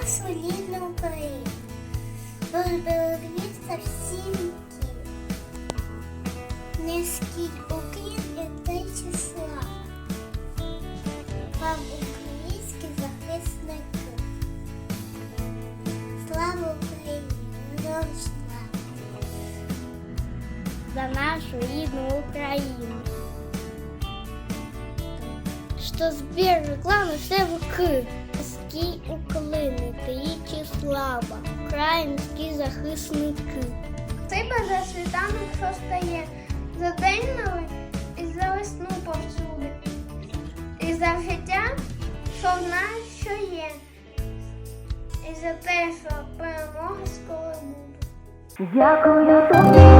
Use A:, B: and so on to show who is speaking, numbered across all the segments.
A: нашу рідну Україну. Берегли за всі віки. Низький уклін і те числа. Вам українські захисники. Слава Україні! Героям! За нашу рідну Україну. Що зберегла на все вики. Низький уклини, тричі слава, українські захисники. Спасибо за світанок, що стає, за день новий і за весну повсюди. І за життя, що в нас що є. І за те, що перемога скоро буде.
B: Дякую тобі,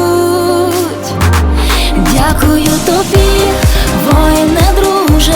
B: Дякую тобі, воїне друже,